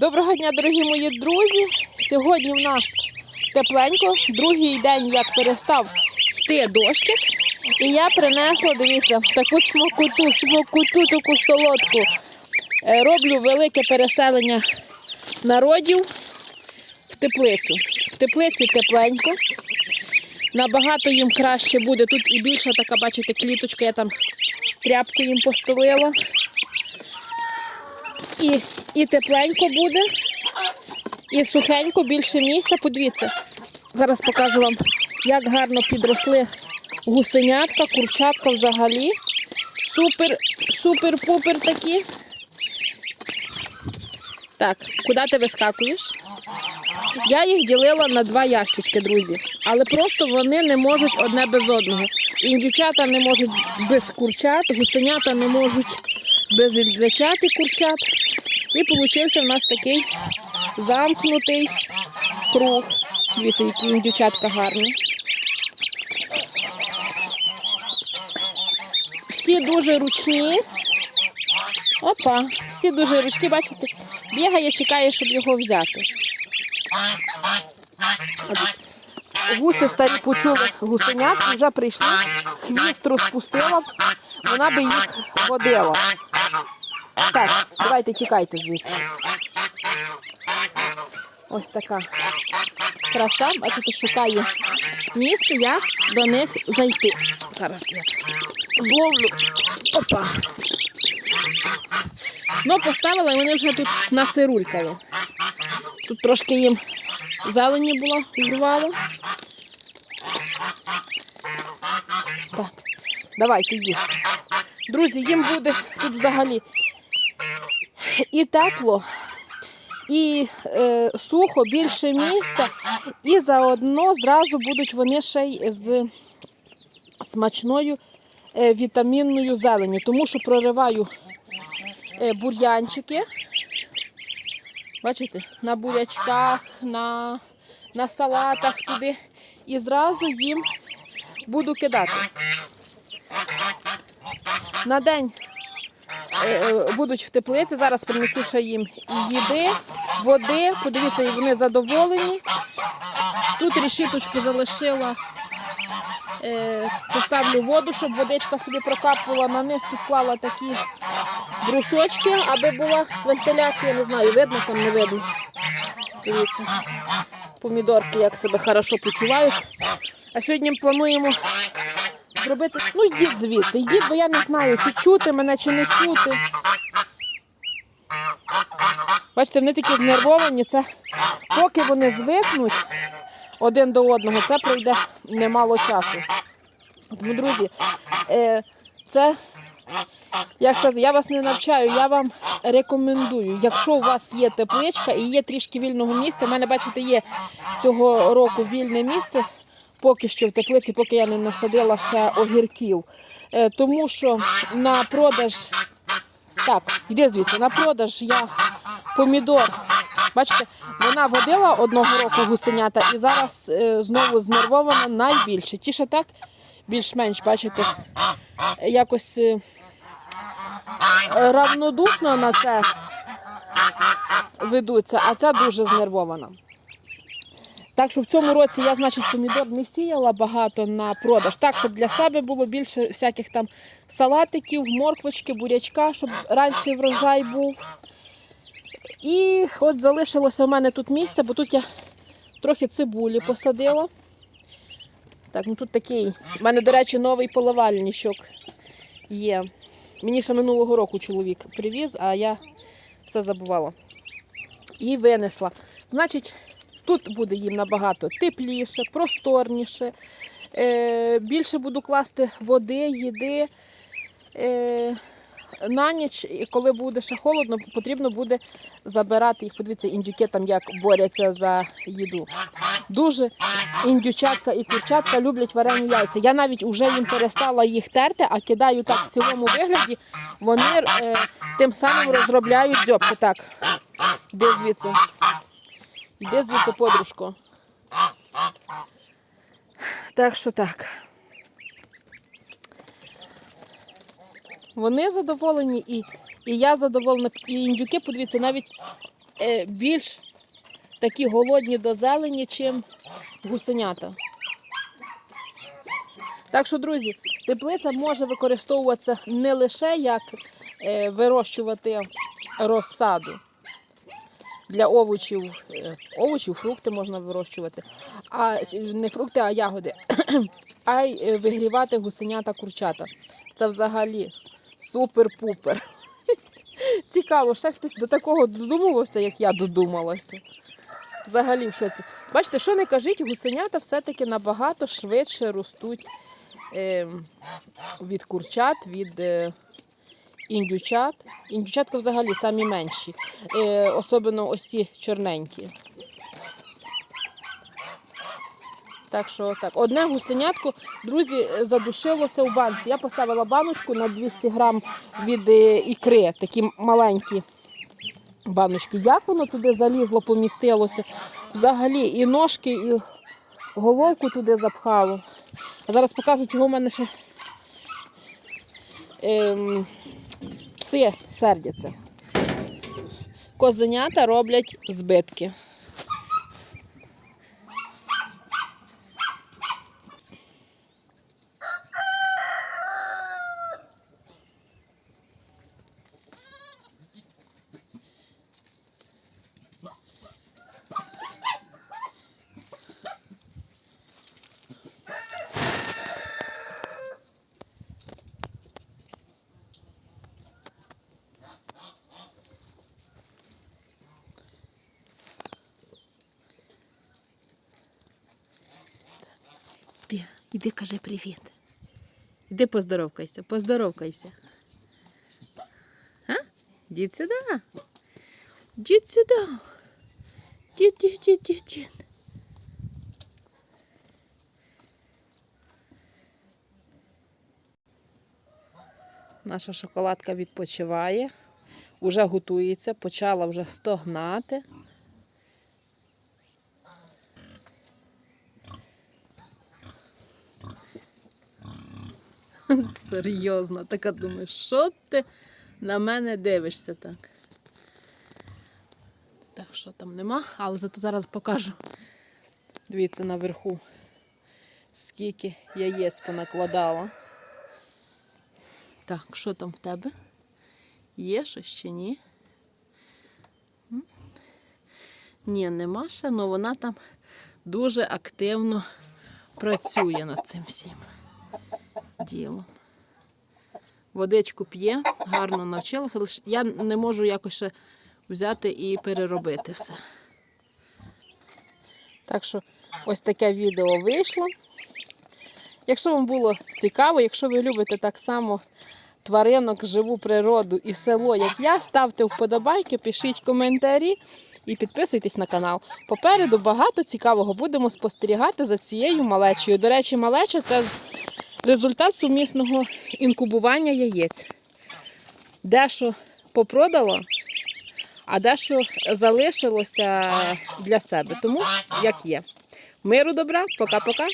Доброго дня, дорогі мої друзі. Сьогодні в нас тепленько, другий день, як перестав йти дощик. І я принесла, дивіться, таку смакоту, смакоту, таку солодку. Е, Роблю велике переселення народів в теплицю. В теплиці тепленько. Набагато їм краще буде. Тут і більша така, бачите, кліточка, я там тряпку їм постелила. І, і тепленько буде, і сухенько, більше місця. Подивіться, зараз покажу вам, як гарно підросли гусенятка, курчатка взагалі. Супер, супер-пупер такі. Так, куди ти вискакуєш? Я їх ділила на два ящички, друзі. Але просто вони не можуть одне без одного. Індючата не можуть без курчат, гусенята не можуть без індичат і курчат. І получився в нас такий замкнутий круг. Дивіться, які індючатка гарні. Всі дуже ручні. Опа, всі дуже ручні, бачите, бігає, чекає, щоб його взяти. Гуси старі почули гусенят, вже прийшли, хвіст розпустила, вона би їх водила. Так, давайте чекайте звідси. Ось така краса, бачите, шукає місце, як до них зайти. Зараз я зловлю. Опа. Ну, поставила, і вони вже тут насирулькали. Тут трошки їм зелені було, урвало. Так, давайте їжте. Друзі, їм буде тут взагалі і тепло, і е, сухо, більше місця, і заодно зразу будуть вони ще й з смачною е, вітамінною зеленю, тому що прориваю е, бур'янчики. Бачите, на бурячках, на, на салатах туди. І зразу їм буду кидати. На день будуть в теплиці. Зараз принесу ще їм їди, води. Подивіться, вони задоволені. Тут решіточку залишила, е, поставлю воду, щоб водичка собі прокапувала. На низ підклала такі брусочки, аби була вентиляція. Не знаю, видно там, не видно. Дивіться, помідорки як себе хорошо почувають. А сьогодні плануємо зробити. Ну, йдіть звідси, йдіть, бо я не знаю, чи чути мене, чи не чути. Бачите, вони такі знервовані. Це поки вони звикнуть один до одного, це пройде немало часу. Тому, друзі, е, це, як сказати, я вас не навчаю, я вам рекомендую. Якщо у вас є тепличка і є трішки вільного місця, в мене, бачите, є цього року вільне місце поки що в теплиці, поки я не насадила ще огірків. Е, тому що на продаж, так, йди звідси, на продаж я помідор. Бачите, вона водила одного року гусенята і зараз е, знову знервована найбільше. Ті ще так більш-менш, бачите, якось е, равнодушно на це ведуться, а ця дуже знервована. Так що в цьому році я, значить, помідор не сіяла багато на продаж. Так, щоб для себе було більше всяких там салатиків, морквочки, бурячка, щоб раніше врожай був. І от залишилося в мене тут місце, бо тут я трохи цибулі посадила. Так, ну тут такий. У мене, до речі, новий поливальничок є. Мені ще минулого року чоловік привіз, а я все забувала. І винесла. Значить, Тут буде їм набагато тепліше, просторніше. Е, більше буду класти води, їди. Е, на ніч, і коли буде ще холодно, потрібно буде забирати їх. Подивіться, індюки там як борються за їду. Дуже індючатка і курчатка люблять варені яйця. Я навіть вже їм перестала їх терти, а кидаю так в цілому вигляді. Вони е, тим самим розробляють дзьобку. Так, де звідси. Йди звідси, подружко. Так що так. Вони задоволені і, і я задоволена. І індюки, подивіться, навіть е, більш такі голодні до зелені, чим гусенята. Так що, друзі, теплиця може використовуватися не лише як е, вирощувати розсаду для овочів, е, овочів, фрукти можна вирощувати, а не фрукти, а ягоди, а й е, вигрівати гусенята курчата. Це взагалі супер-пупер. Цікаво, ще хтось до такого додумувався, як я додумалася. Взагалі в шоці. Бачите, що не кажіть, гусенята все-таки набагато швидше ростуть е, від курчат, від е, індючат. Індючатка взагалі самі менші, е, особливо ось ці чорненькі. Так що так. Одне гусенятко, друзі, е, задушилося в банці. Я поставила баночку на 200 грам від е, ікри, такі маленькі баночки. Як воно туди залізло, помістилося? Взагалі і ножки, і головку туди запхало. А зараз покажу, чого в мене ще ем, пси сердяться. Козенята роблять збитки. Іди, кажи привіт. Іди поздоровкайся, поздоровкайся. А? Дід сюди. Дід сюди. Дід, дід, дід, дід, дід. Наша шоколадка відпочиває, уже готується, почала вже стогнати. Серйозно, така думаю, що ти на мене дивишся так? Так, що там нема, але зато зараз покажу. Дивіться наверху, скільки яєць понакладала. Так, що там в тебе? Є щось чи ні? Ні, нема ще, але вона там дуже активно працює над цим всім ділом. Водичку п'є, гарно навчилася, лише я не можу якось ще взяти і переробити все. Так що ось таке відео вийшло. Якщо вам було цікаво, якщо ви любите так само тваринок, живу природу і село, як я, ставте вподобайки, пишіть коментарі і підписуйтесь на канал. Попереду багато цікавого будемо спостерігати за цією малечою. До речі, малеча це результат сумісного інкубування яєць. Дещо попродало, а дещо залишилося для себе. Тому як є. Миру добра, пока-пока.